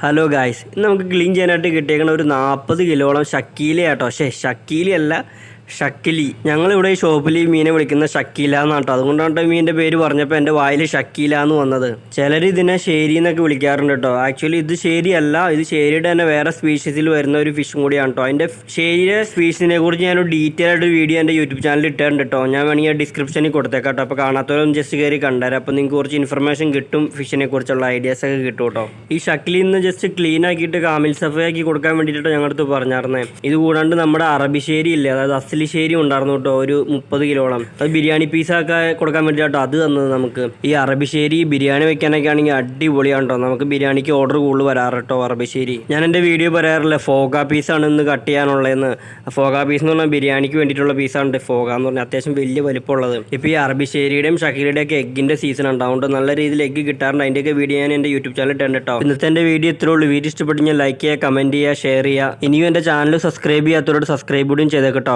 Hello guys ഇന്ന് നമുക്ക് clean ചെയ്യാനായിട്ട് കിട്ടിയേക്കുന്ന ഒരു നാൽപ്പത് കിലോളം ഷക്കീല കേട്ടോ പക്ഷേ ഷക്കീലി അല്ല ഷക്കിലി. ഞങ്ങളിവിടെ ഷോപ്പിൽ ഈ മീനെ വിളിക്കുന്ന ഷക്കീല എന്നാണ് കേട്ടോ അതുകൊണ്ടാണ് ഈ മീനിന്റെ പേര് പറഞ്ഞപ്പോൾ എന്റെ വായിൽ ഷക്കീല എന്ന് വന്നത്. ചിലർ ഇതിനെ ശേരി എന്നൊക്കെ വിളിക്കാറുണ്ട് കേട്ടോ ആക്ച്വലി ഇത് ശരിയല്ല ഇത് ശേരിയുടെ തന്നെ വേറെ സ്പീഷീസിൽ വരുന്ന ഒരു ഫിഷും കൂടിയാണ് കേട്ടോ അതിന്റെ ശേരിയുടെ സ്പീഷീസിനെ കുറിച്ച് ഞാനൊരു ഡീറ്റെയിൽ ആയിട്ട് വീഡിയോ എന്റെ യൂട്യൂബ് ചാനലിൽ ഇട്ടിട്ടുണ്ട് കേട്ടോ ഞാൻ വേണമെങ്കിൽ ഡിസ്ക്രിപ്ഷനിൽ കൊടുത്തേക്കാം കേട്ടോ അപ്പോൾ കാണാത്തവരൊന്നും ജസ്റ്റ് കയറി കണ്ടേരാം. അപ്പോൾ നിങ്ങൾക്ക് കുറച്ച് ഇൻഫർമേഷൻ കിട്ടും ഫിഷിനെ കുറിച്ചുള്ള ഐഡിയാസ് ഒക്കെ കിട്ടും കേട്ടോ ഈ ഷക്കിലി നിന്ന് ജസ്റ്റ് ക്ലീൻ ആക്കിയിട്ട് കാമിൽ സഫയാക്കി കൊടുക്കാൻ വേണ്ടിയിട്ടോ ഞങ്ങളടുത്ത് പറഞ്ഞായിരുന്നേ ഇത് കൂടാണ്ട് നമ്മുടെ അറബിശ്ശേരി ഇല്ലേ അതായത് അസ്ലിശ്ശേരി ഉണ്ടായിരുന്നു കേട്ടോ ഒരു മുപ്പത് കിലോളം. അത് ബിരിയാണി പീസൊക്കെ കൊടുക്കാൻ വേണ്ടിയിട്ടോ അത് തന്നത് നമുക്ക്. ഈ അറബിശ്ശേരി ബിരിയാണി വെക്കാനൊക്കെ ആണെങ്കിൽ അടിപൊളിയാണ് കേട്ടോ. നമുക്ക് ബിരിയാണിക്ക് ഓർഡർ കൂടുതൽ വരാറ് കേട്ടോ അറബിശ്ശേരി. ഞാൻ എന്റെ വീഡിയോ പറയാറില്ല ഫോഗ പീസാണ് ഇന്ന് കട്ട് ചെയ്യാനുള്ളതെന്ന്. ഫോഗ പീസ് എന്ന് പറഞ്ഞാൽ ബിരിയാണിക്ക് വേണ്ടിയിട്ടുള്ള പീസാണ് ഫോഗ എന്ന് പറഞ്ഞാൽ അത്യാവശ്യം വലിയ വലിപ്പമുള്ളത്. ഇപ്പോൾ ഈ അറബിശ്ശേരിയുടെയും ഷക്കീലയുടെയും ഒക്കെ എഗ്ഗിന്റെ സീസൺ ഉണ്ടാവുന്നുണ്ട് നല്ല രീതിയിൽ എഗ്ഗ് കിട്ടാറുണ്ട്. അതിന്റെയൊക്കെ വീഡിയോ ഞാൻ എന്റെ യൂട്യൂബ് ചാനൽ ഇട്ടുണ്ട് കേട്ടോ. ഇന്നത്തെ എന്റെ വീഡിയോ ഇത്രേ ഉള്ളൂ. വീഡിയോ ഇഷ്ടപ്പെട്ടെങ്കിൽ ഞാൻ ലൈക്ക് ചെയ്യുക കമന്റ് ചെയ്യുക ഷെയർ ചെയ്യുക. ഇനിയും എന്റെ ചാനൽ സബ്സ്ക്രൈബ് ചെയ്യാത്തവരോട് സബ്സ്ക്രൈബ് കൂടിയും ചെയ്തേക്കട്ടോ